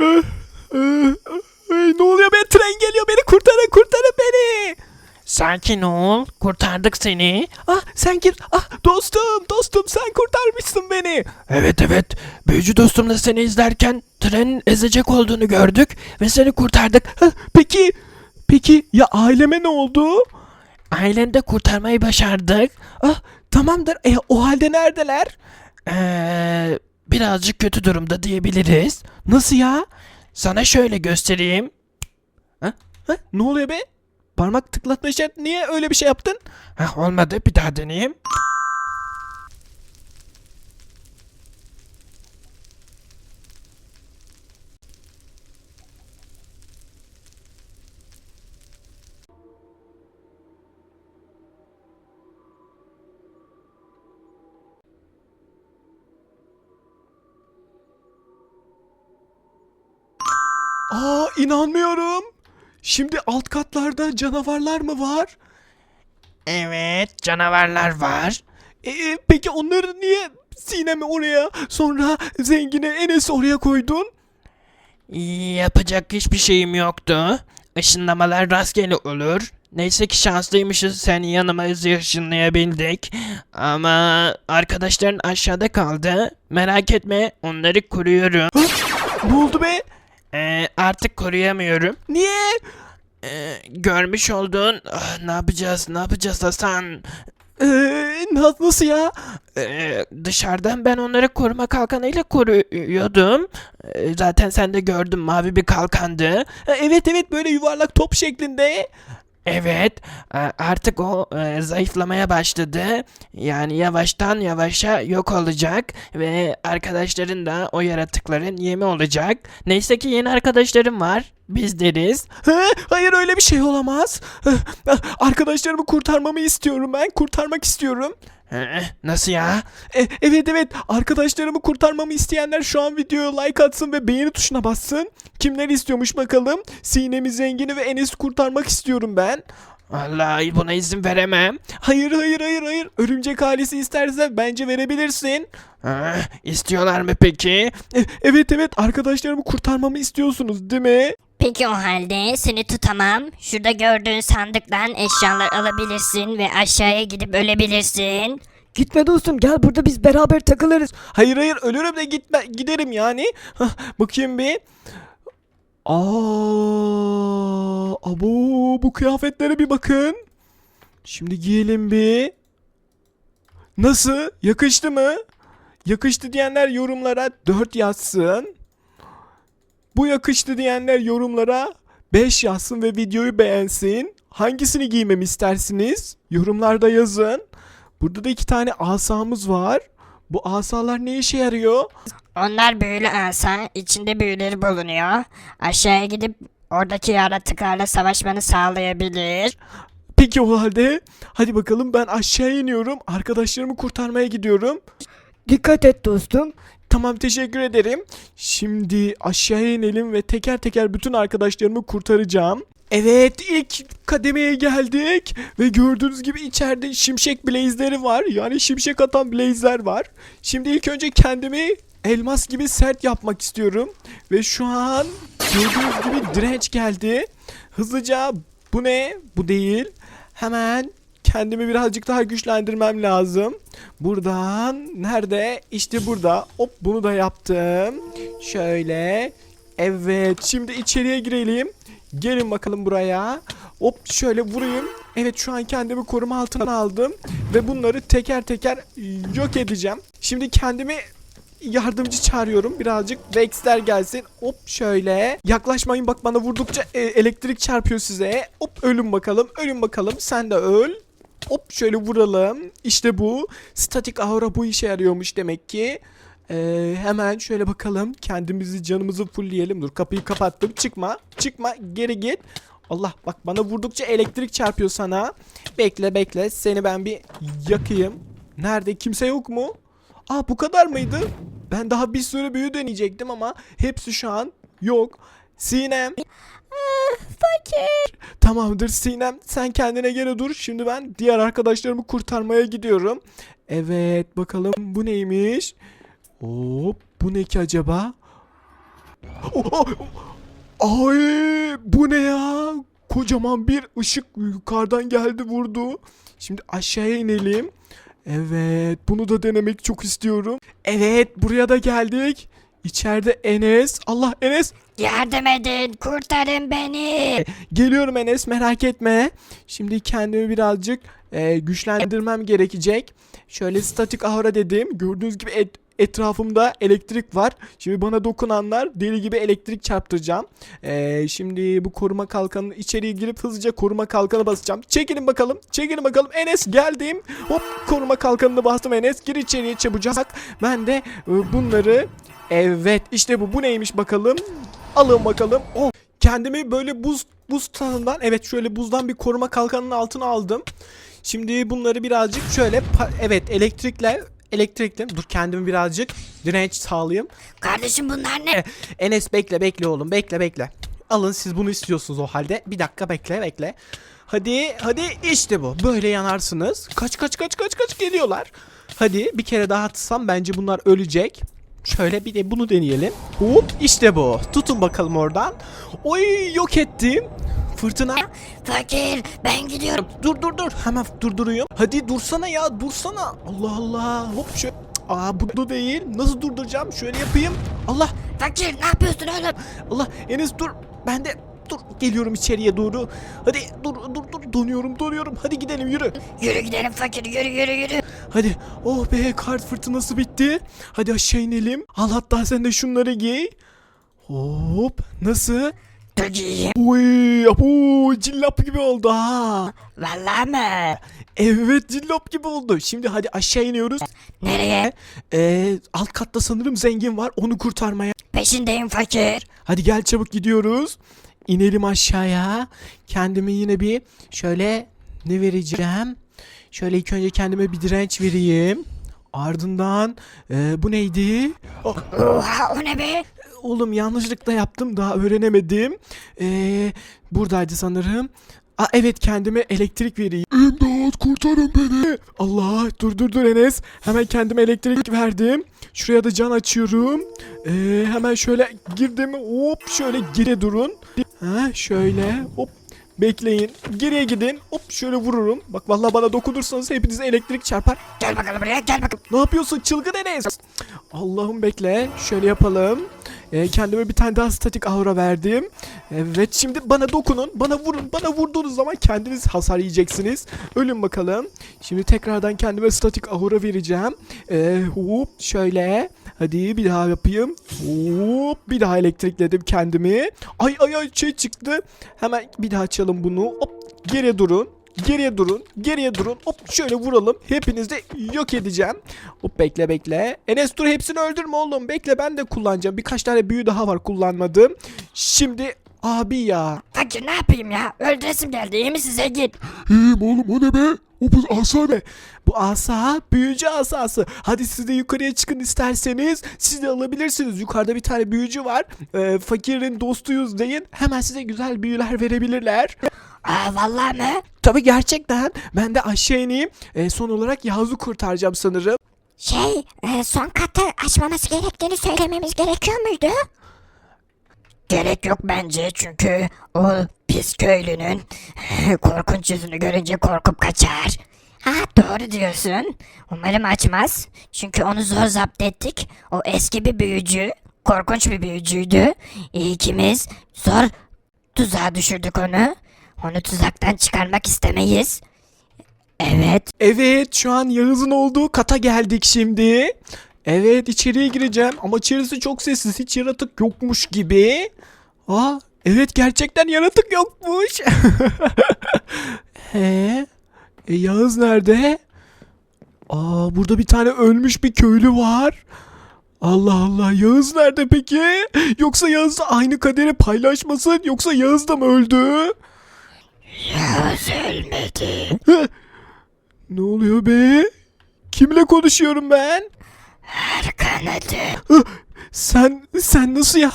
Ay, ne oluyor be? Tren geliyor beni kurtarın kurtarın beni. Sakin ol. Kurtardık seni. Ah sen gir. Ah dostum dostum sen kurtarmışsın beni. Evet evet. Büyücü dostumla seni izlerken trenin ezecek olduğunu gördük ve seni kurtardık. Ah, peki peki ya aileme ne oldu? Aileni de kurtarmayı başardık. Ah tamamdır. E, o halde neredeler? Ee, birazcık kötü durumda diyebiliriz. Nasıl ya? Sana şöyle göstereyim. Ha? Ne oluyor be? Parmak tıklatma işareti niye öyle bir şey yaptın? Heh, olmadı bir daha deneyeyim. Aa inanmıyorum. Şimdi alt katlarda canavarlar mı var? Evet canavarlar var. E, e, peki onları niye Sinem'i oraya sonra zengini Enes'i oraya koydun? Yapacak hiçbir şeyim yoktu. Işınlamalar rastgele olur. Neyse ki şanslıymışız seni yanıma ışınlayabildik. Ama arkadaşların aşağıda kaldı. Merak etme onları koruyorum. Ne oldu be? Ee, artık koruyamıyorum. Niye? Ee, görmüş olduğun ah, ne yapacağız ne yapacağız Hasan? Ee, na- nasıl ya? Ee, dışarıdan ben onları koruma kalkanıyla koruyordum. Ee, zaten sen de gördün mavi bir kalkandı. Ha, evet evet böyle yuvarlak top şeklinde. Evet, e, artık o e, zayıflamaya başladı. Yani yavaştan yavaşa yok olacak ve arkadaşların da o yaratıkların yemi olacak. Neyse ki yeni arkadaşlarım var. Biz deriz. Ha, hayır öyle bir şey olamaz. Ha, ha, Arkadaşlarımı kurtarmamı istiyorum ben. Kurtarmak istiyorum. Nasıl ya? E, evet evet arkadaşlarımı kurtarmamı isteyenler şu an videoya like atsın ve beğeni tuşuna bassın. Kimler istiyormuş bakalım. Sinem'i zengini ve Enes'i kurtarmak istiyorum ben. Vallahi buna izin veremem. Hayır hayır hayır hayır. Örümcek ailesi isterse bence verebilirsin. Ee, İstiyorlar mı peki? E, evet evet arkadaşlarımı kurtarmamı istiyorsunuz değil mi? Peki o halde seni tutamam. Şurada gördüğün sandıktan eşyalar alabilirsin ve aşağıya gidip ölebilirsin. Gitme dostum gel burada biz beraber takılırız. Hayır hayır ölürüm de gitme, giderim yani. Hah, bakayım bir. Aa, abo bu kıyafetlere bir bakın. Şimdi giyelim bir. Nasıl? Yakıştı mı? Yakıştı diyenler yorumlara 4 yazsın. Bu yakıştı diyenler yorumlara 5 yazsın ve videoyu beğensin. Hangisini giymemi istersiniz? Yorumlarda yazın. Burada da iki tane asamız var. Bu asalar ne işe yarıyor? Onlar büyülü asa, içinde büyüleri bulunuyor. Aşağıya gidip oradaki yaratıklarla savaşmanı sağlayabilir. Peki o halde hadi bakalım ben aşağı iniyorum. Arkadaşlarımı kurtarmaya gidiyorum. Dikkat et dostum. Tamam teşekkür ederim. Şimdi aşağıya inelim ve teker teker bütün arkadaşlarımı kurtaracağım. Evet ilk kademeye geldik ve gördüğünüz gibi içeride şimşek blaze'leri var. Yani şimşek atan blaze'ler var. Şimdi ilk önce kendimi elmas gibi sert yapmak istiyorum. Ve şu an gördüğünüz gibi direnç geldi. Hızlıca bu ne? Bu değil. Hemen kendimi birazcık daha güçlendirmem lazım. Buradan nerede? İşte burada. Hop bunu da yaptım. Şöyle. Evet şimdi içeriye girelim. Gelin bakalım buraya. Hop şöyle vurayım. Evet şu an kendimi koruma altına aldım. Ve bunları teker teker yok edeceğim. Şimdi kendimi yardımcı çağırıyorum. Birazcık Vex'ler gelsin. Hop şöyle. Yaklaşmayın bak bana vurdukça e, elektrik çarpıyor size. Hop ölün bakalım. Ölün bakalım. Sen de öl. Hop şöyle vuralım. İşte bu. Statik aura bu işe yarıyormuş demek ki. Ee, hemen şöyle bakalım. Kendimizi canımızı fullleyelim. Dur kapıyı kapattım. Çıkma. Çıkma. Geri git. Allah bak bana vurdukça elektrik çarpıyor sana. Bekle bekle. Seni ben bir yakayım. Nerede? Kimse yok mu? Aa bu kadar mıydı? Ben daha bir sürü büyü deneyecektim ama hepsi şu an yok. Sinem. Fakir. Tamamdır Sinem sen kendine gene dur. Şimdi ben diğer arkadaşlarımı kurtarmaya gidiyorum. Evet bakalım bu neymiş? Hop bu ne ki acaba? Oh, oh, oh. Ay bu ne ya? Kocaman bir ışık yukarıdan geldi vurdu. Şimdi aşağıya inelim. Evet bunu da denemek çok istiyorum. Evet buraya da geldik. İçeride Enes. Allah Enes. Yardım edin kurtarın beni. Geliyorum Enes merak etme. Şimdi kendimi birazcık e, güçlendirmem gerekecek. Şöyle statik aura dedim. Gördüğünüz gibi et- etrafımda elektrik var. Şimdi bana dokunanlar deli gibi elektrik çarptıracağım. E, şimdi bu koruma kalkanının içeriye girip hızlıca koruma kalkanı basacağım. Çekilin bakalım. Çekilin bakalım. Enes geldim. Hop koruma kalkanını bastım Enes. Gir içeriye çabucak. Ben de e, bunları Evet işte bu. Bu neymiş bakalım. Alın bakalım. Oh kendimi böyle buz buz tanından evet şöyle buzdan bir koruma kalkanının altına aldım. Şimdi bunları birazcık şöyle evet elektrikle elektrikle dur kendimi birazcık direnç sağlayayım. Kardeşim bunlar ne? Enes bekle bekle oğlum bekle bekle. Alın siz bunu istiyorsunuz o halde. Bir dakika bekle bekle. Hadi hadi işte bu. Böyle yanarsınız. Kaç kaç kaç kaç kaç geliyorlar. Hadi bir kere daha atsam bence bunlar ölecek. Şöyle bir de bunu deneyelim. Hop işte bu. Tutun bakalım oradan. Oy yok ettim. Fırtına. Fakir ben gidiyorum. Dur dur dur. Hemen durduruyorum. Hadi dursana ya dursana. Allah Allah. Hop şu. Aa bu da değil. Nasıl durduracağım? Şöyle yapayım. Allah Fakir ne yapıyorsun oğlum? Allah Enes dur. Ben de dur geliyorum içeriye doğru. Hadi dur dur dur donuyorum donuyorum. Hadi gidelim yürü. Yürü gidelim fakir yürü yürü yürü. Hadi. Oh be kart fırtınası bitti. Hadi aşağı inelim. Al hatta sen de şunları giy. Hop. Nasıl? Giyeyim. Oy, abu, cillop gibi oldu ha. Vallahi mı? Evet cillop gibi oldu. Şimdi hadi aşağı iniyoruz. Nereye? Ee, alt katta sanırım zengin var. Onu kurtarmaya. Peşindeyim fakir. Hadi gel çabuk gidiyoruz. İnelim aşağıya. Kendime yine bir şöyle ne vereceğim? Şöyle ilk önce kendime bir direnç vereyim. Ardından e, bu neydi? Oh, Oha o ne be? Oğlum yanlışlıkla yaptım daha öğrenemedim. E, buradaydı sanırım. Aa, evet kendime elektrik vereyim. İmdat kurtarın beni. Allah dur dur dur Enes. Hemen kendime elektrik verdim. Şuraya da can açıyorum. Ee, hemen şöyle girdim. Hop şöyle geri durun. Ha şöyle hop bekleyin. Geriye gidin. Hop şöyle vururum. Bak vallahi bana dokunursanız hepinize elektrik çarpar. Gel bakalım buraya gel bakalım. Ne yapıyorsun çılgın Enes? Allah'ım bekle. Şöyle yapalım. Ee, kendime bir tane daha statik aura verdim. Evet şimdi bana dokunun. Bana vurun. Bana vurduğunuz zaman kendiniz hasar yiyeceksiniz. Ölün bakalım. Şimdi tekrardan kendime statik aura vereceğim. Ee, hop şöyle. Hadi bir daha yapayım. Hop bir daha elektrikledim kendimi. Ay ay ay şey çıktı. Hemen bir daha açalım bunu. Hop geriye durun. Geriye durun. Geriye durun. Hop şöyle vuralım. Hepinizi yok edeceğim. Hop bekle bekle. Enes dur hepsini öldürme oğlum. Bekle ben de kullanacağım. Birkaç tane büyü daha var kullanmadığım. Şimdi abi ya. Fakir ne yapayım ya? Öldüresim geldi iyi mi size git. İyiyim oğlum o ne be? O bu asa ne? Bu asa büyücü asası. Hadi siz de yukarıya çıkın isterseniz. Siz de alabilirsiniz. Yukarıda bir tane büyücü var. Ee, fakirin dostuyuz deyin. Hemen size güzel büyüler verebilirler. Aa vallahi mı? Tabii gerçekten. Ben de aşağı ineyim. Ee, son olarak Yağız'ı kurtaracağım sanırım. Şey e, son katı açmaması gerektiğini söylememiz gerekiyor muydu? Gerek yok bence çünkü o pis köylünün korkunç yüzünü görünce korkup kaçar. Ha doğru diyorsun. Umarım açmaz. Çünkü onu zor zapt ettik. O eski bir büyücü. Korkunç bir büyücüydü. İkimiz zor tuzağa düşürdük onu. Onu tuzaktan çıkarmak istemeyiz. Evet. Evet şu an Yağız'ın olduğu kata geldik şimdi. Evet içeriye gireceğim ama içerisi çok sessiz hiç yaratık yokmuş gibi. Aa evet gerçekten yaratık yokmuş. He? E, Yağız nerede? Aa burada bir tane ölmüş bir köylü var. Allah Allah Yağız nerede peki? Yoksa Yağız da aynı kaderi paylaşmasın yoksa Yağız da mı öldü? Yağız ölmedi. Ne oluyor be? Kimle konuşuyorum ben? Kanadı. Sen sen nasıl ya?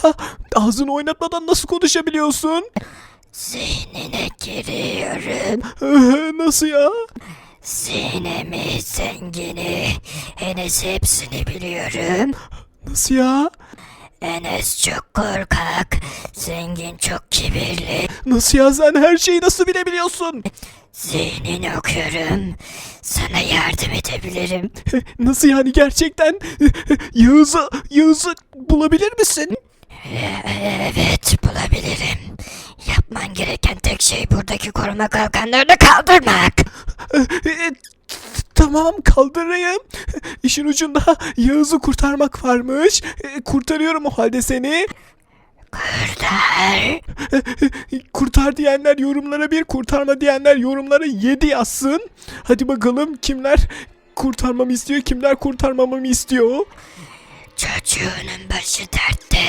Ağzını oynatmadan nasıl konuşabiliyorsun? Zihnine giriyorum. nasıl ya? Zihnimi, zengini, henüz hepsini biliyorum. Nasıl ya? Enes çok korkak. Zengin çok kibirli. Nasıl ya sen her şeyi nasıl bilebiliyorsun? Zihnini okuyorum. Sana yardım edebilirim. Nasıl yani gerçekten? Yağız'ı, Yağız'ı bulabilir misin? Evet bulabilirim. Yapman gereken tek şey buradaki koruma kalkanlarını kaldırmak. E, Tamam kaldırayım. İşin ucunda Yağız'ı kurtarmak varmış. E, Kurtarıyorum o halde seni. Kurtar. Kurtar diyenler yorumlara bir, kurtarma diyenler yorumlara yedi yazsın. Hadi bakalım kimler kurtarmamı istiyor, kimler kurtarmamamı istiyor. Çocuğunun başı dertte.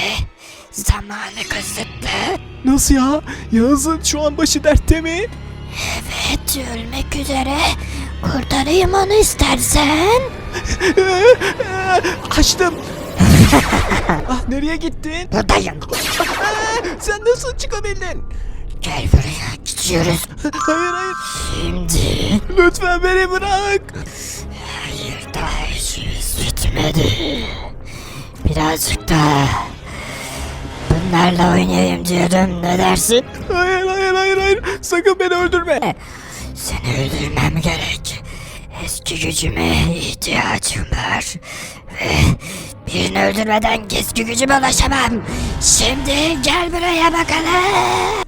Zamanı kısıtlı. Nasıl ya? Yağız'ın şu an başı dertte mi? Evet ölmek üzere. Kurtarayım onu istersen. Açtım. ah nereye gittin? Buradayım. Sen nasıl çıkabildin? Gel buraya gidiyoruz. hayır hayır. Şimdi. Lütfen beni bırak. Hayır daha işimiz bitmedi. Birazcık daha. Bunlarla oynayayım diyorum ne dersin? Hayır hayır hayır hayır. Sakın beni öldürme. Seni öldürmem gerek. Eski gücüme ihtiyacım var. Ve birini öldürmeden eski gücüme ulaşamam. Şimdi gel buraya bakalım.